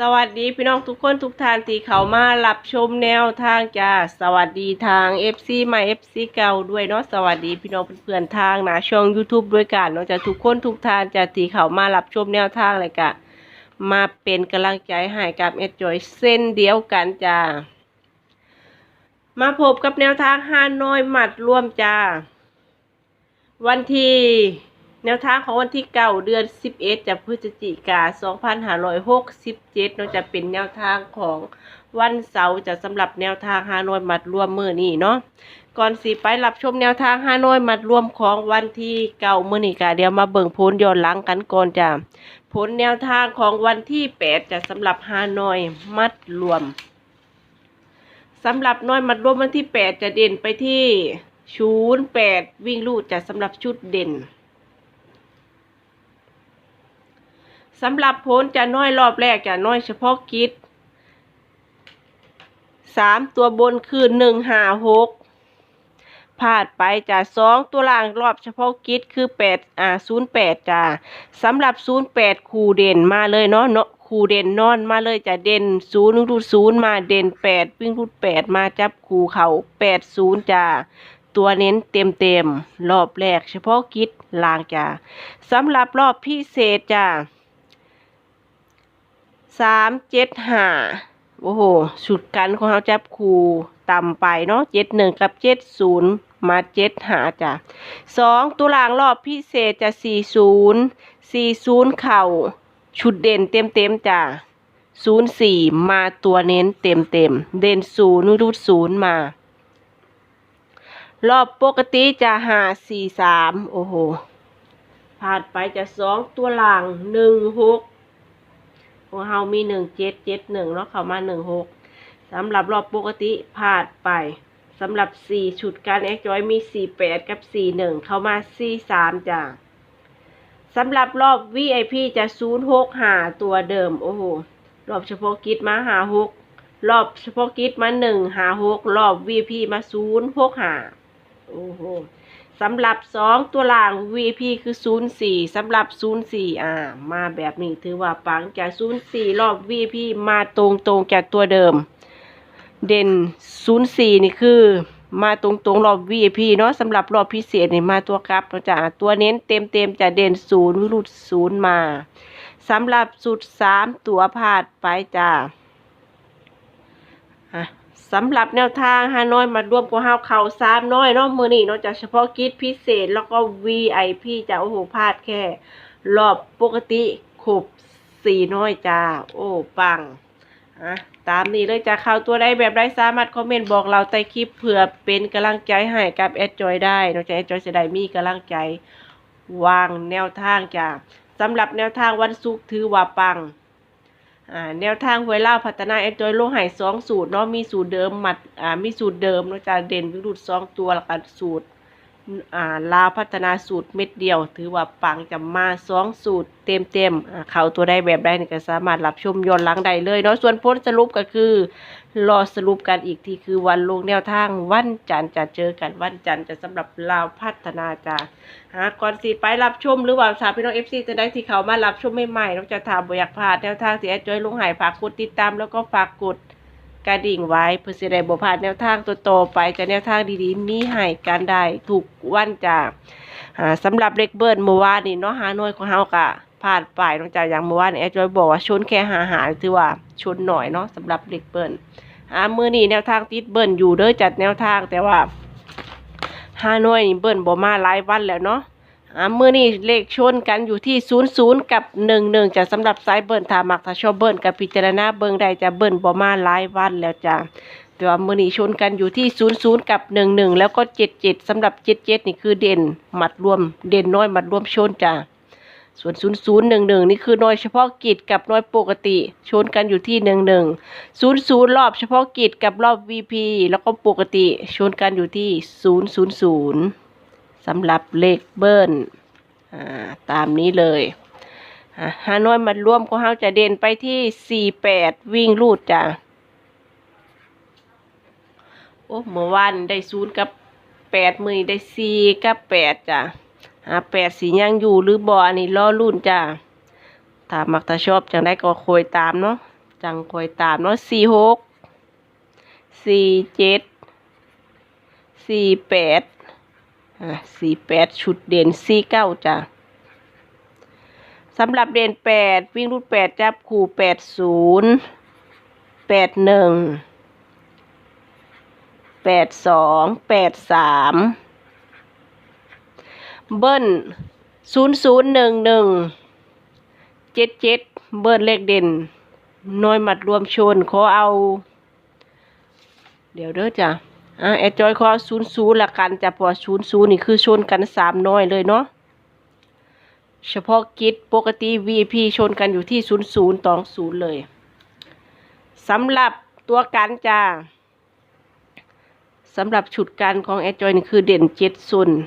สวัสดีพี่น้องทุกคนทุกทานที่เขามารับชมแนวทางจ้าสวัสดีทาง FC ใหม่ FC เก่าด้วยเนาะสวัสดีพี่น้องเพื่อนๆทางนะช่อง YouTube ด้วยกันเนาะจะทุกคนทุกทานจะที่เขามารับชมแนวทางเลยกะมาเป็นกำลังใจให้กับเอ็ดจอยเส้นเดียวกันจ้ามาพบกับแนวทางฮาน้อยหมัดร่วมจ้าวันที่ แนวทางของวันที่เก้าเดือนสิบเอ็ดจะพฤศจิกาสองพันห้าร้อยหกสิบเจ็ดเนาะจะเป็นแนวทางของวันเสาร์จะสำหรับแนวทางฮานอยมัดรวมมือนี้เนาะก่อนสิไปรับชมแนวทางฮานอยมัดรวมของวันที่เก้ามือนี้กะเดี๋ยวมาเบิ่งผลย้อนหลังกันก่อนจ้ะผลแนวทางของวันที่แปดจะสำหรับฮานอยมัดรวมสำหรับน้อยมัดรวมวันที่แปดจะเด่นไปที่ศูนย์แปดวิ่งลูดจะสำหรับชุดเด่น สำหรับผลจะน้อยรอบแรกจะน้อยเฉพาะกิจสามตัวบนคือหนึ่งห้าหกพลาดไปจะสองตัวล่างรอบเฉพาะกิจคือแปดอ่าศูนย์แปดจ้าสำหรับศูนย์แปดคูเด่นมาเลยเนาะเนาะคูเด่นนอนมาเลยจะเด่นศูนย์รูดศูนย์มาเด่นแปดวิ่งรูดแปดมาจับคูเขาแปดศูนย์จ้าตัวเน้นเต็มเต็มรอบแรกเฉพาะกิจลางจ้าสำหรับรอบพิเศษจ้า สามเจ็ดห้าโอ้โหสุดกันของเขาจับคูต่ำไปเนาะเจ็ดหนึ่งกับเจ็ดศูนย์มาเจ็ดหาจ้ะสองตัวล่างรอบพิเศษจะสี่ศูนย์สี่ศูนย์เข่าชุดเด่นเต็มเต็มๆจ้ะศูนย์สี่มาตัวเน้นเต็มเต็มๆเด่นศูนย์รูดศูนย์มา รอบปกติจะหาสี่สามโอ้โหผ่านไปจะสองตัวล่างหนึ่งหก ของเฮามีหนึ่งเจ็ดเจ็ดหนึ่งแล้วเข้ามาหนึ่งหกสำหรับรอบปกติพลาดไปสำหรับสี่ชุดการแอคจอยมีสี่แปดกับสี่หนึ่งเข้ามาสี่สามจ้ะสำหรับรอบ VIP จะศูนย์หกหาตัวเดิม โอ้โห รอบเฉพาะกิจมาหาหกรอบเฉพาะกิจมาหนึ่งหาหกรอบ VIP มาศูนย์หกหาโอ้โห สำหรับสองตัวล่าง VP คือศูนย์สี่สำหรับศูนย์สี่อ่า มาแบบนี้ถือว่าปังจากศูนย์สี่รอบ VP มาตรงตรงๆจากตัวเดิม เด่นศูนย์สี่นี่คือ มาตรงตรงๆรอบ VP เนาะสำหรับรอบพิเศษนี่มาตัวครับเราจะตัวเน้นเต็มเต็มๆจะเด่นศูนย์รุดศูนย์มาสำหรับสุดสามตัวพาดไปจ้าอะ สำหรับแนวทางฮานอยมาร่วมกับเฮาเขาสามน้อยเนาะมือนี่เนาะจากเฉพาะกิจพิเศษแล้วก็ VIP จะโอ้โหพลาดแค่ รอบปกติขบสี่น้อยจ้า โอ้ปังอะตามนี้เลยจะเข้าตัวได้แบบได้สามารถคอมเมนต์บอกเราใต้คลิปเพื่อเป็นกำลังใจให้กับแอดจอยได้นาะจะแอดจอยจะได้มีกำลังใจ วางแนวทางจ้าสำหรับแนวทางวันศุกร์ถือว่าปัง แนวทางหวยเล่าพัฒนาแอนดรอยโลหายสองสูตรเนาะมีสูตรเดิมหมัดมีสูตรเดิมเนาะจะเด่นวิรุดสองตัวแล้วก็สูตร ลาวพัฒนาสูตรเม็ดเดียว ถือว่าปังจะมาสองสูตรเต็มเต็มๆเขาตัวได้แบบได้นี่ก็สามารถรับชมย้อนหลังได้เลยเนาะส่วนผลสรุปก็คือ รอสรุปกันอีกทีคือวันลงแนวทางวันจันทร์จะเจอกันวันจันทร์จะสำหรับลาวพัฒนาจ้าหาก่อนสิไปรับชมหรือว่าสาวพี่น้องเอฟซีจะได้ที่เขามารับชมใหม่ๆน้องจะถามบอยากพลาดแนวทางที่แอดจอยลงหายฝากกดติดตามแล้วก็ฝากกด กระดิ่งไว้เพื่อสิได้บ่พลาดแนวทางตัวโตไปจะแนวทางดีๆ มีให้กันได้ถูกวันจ้าอ่าสำหรับเล็กเบิร์นเมื่อวานนี่เนาะหาหน่วยของเฮากะพลาดไปนองจากอย่างเมื่อวานแอดจอยบอกว่าชนแค่หาหาถือว่าชนหน่อยเนาะสำหรับเล็กเบิร์นอ่ามือนี้แนวทางติดเบิร์นอยู่เด้อจัดแนวทางแต่ว่าหาหน่วยนี่เบิร์นบ่มาหลายวันแล้วเนาะ อ่ามือนี่เลขชนกันอยู่ที่ศูนย์ศูนย์กับหนึ่งหนึ่งจะสำหรับสายเบิร์นถามักถ้าชอบเบิร์นกับพิจารณาเบิงได้จะเบิร์นบ่มาหลายวันแล้วจ้ะแต่ว่ามือนี่ชนกันอยู่ที่ศูนย์ศูนย์กับหนึ่งหนึ่งแล้วก็เจ็ดเจ็ดสำหรับเจ็ดเจ็ดนี่คือเด่นหมัดรวม เด่นน้อยหมัดรวมชนจ้ะส่วนศูนย์ศนย์หนึ่งนี่คือน้อยเฉพาะกิจกับน้อยปกติ ชนกันอยู่ที่หนึ่งหนึ่งรอบเฉพาะกิจกับรอบ VP แล้วก็ปกติ ชนกันอยู่ที่ศูนย์ศูนย์ศูนย์ สำหรับเลขเบิร์นอ่าตามนี้เลยฮานอยมันร่วมของเฮาจะเด่นไปที่สี่แปดวิ่งรูดจ้ะโอ้เมื่อวานได้ศูนย์กับแปดมือได้สี่กับแปดจ้ะอ่าแปดสียังอยู่หรือบออันนี้ล่อรุ่นจ้ะถ้ามักถ้าชอบจังได้ก็คอยตามเนาะจังคอยตามเนาะสี่หกสี่เจ็ดสี่แปด อะสี่แปดชุดเด่นสี่เก้าจ้ะสำหรับเด่นแปดวิ่งรูดแปดจับคู่แปดศูนย์แปดหนึ่งแปดสองแปดสามเบิ้ลศูนย์ศูนย์หนึ่งหนึ่งเจ็ดเจ็ดเบิ้ลเลขเด่นน้อยหมัดรวมชนขอเอา เดี๋ยวเด้อจ้ะ อะแอดจอยขอศูนย์ศูนย์ละกันจะพอศูนย์ศูนย์นี่คือชนกันสามน้อยเลยเนาะเฉพาะกิจปกติ VIP ชนกันอยู่ที่ศูนย์ศูนย์ตองศูนย์เลยสำหรับตัวกันจ้าสำหรับชุดกันของแอดจอยนี่คือเด่นเจ็ดซุนย์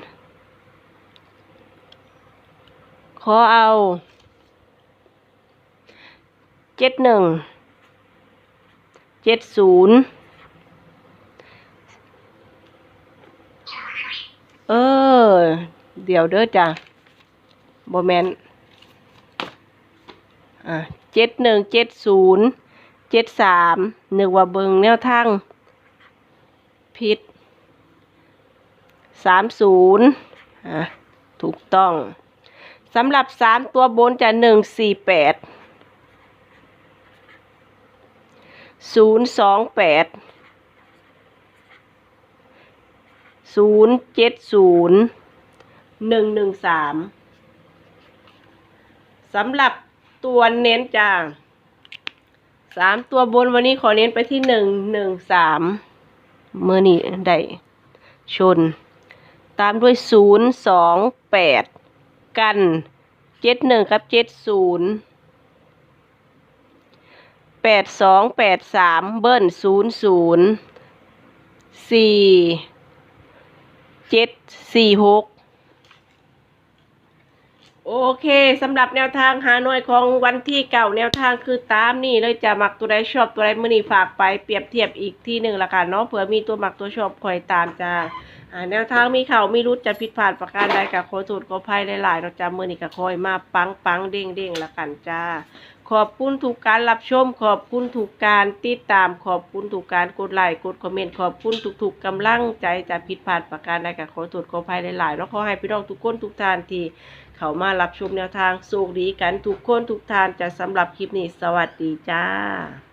ขอเอาเจ็ดหนึ่งเจ็ดศูนย์เอ อ เดี๋ยวเด้อจ้ะโบแมนอะเจ็ดหนึ่งเจ็ดศูนย์เจ็ดสามหนึกว่าเบิงแนวทางผิดสามศูนย์อะถูกต้องสำหรับสามตัวบนจะหนึ่งสี่แปดศูนย์สองแปด ศูนย์เจ็ดศูนย์หนึ่งหนึ่งสามสำหรับตัวเน้นจ้าสามตัวบนวันนี้ขอเน้นไปที่หนึ่งหนึ่งสามเมื่อนี้ได้ชน ตามด้วยศูนย์สองแปดกันเจ็ดหนึ่งกับเจ็ดศูนย์แปดสองแปดสามเบิ้ลศูนย์ศูนย์สี่ เจ็ดสี่หกโอเคสำหรับแนวทางหาหน่วยของวันที่เก่าแนวทางคือตามนี่เลยจะหมักตัวใดชอบตัวใดมือนี้ฝากไปเปรียบเทียบอีกที่หนึ่งละกันเนาะเผื่อมีตัวหมักตัวชอบคอยตามจ้าแนวทางมีเข่ามีรุดจะผิดพลาดประการใดกับโคสูตรก็ภัยหลายๆเราะจำมือนี่ก็คอยมาปังปังเด้งเด้งละกันจ้า ขอบคุณทุกการรับชม ขอบคุณทุกการติดตาม ขอบคุณทุกการกดไลค์กดคอมเมนต์ขอบคุณทุกๆกำลังใจจะผิดพลาดประการใดกับขอโทษขออภัยหลายๆแล้วขอให้พี่น้องทุกคนทุกท่านที่เขามารับชมแนวทางสูกดีกันทุกคนทุกท่านจะสำหรับคลิปนี้สวัสดีจ้า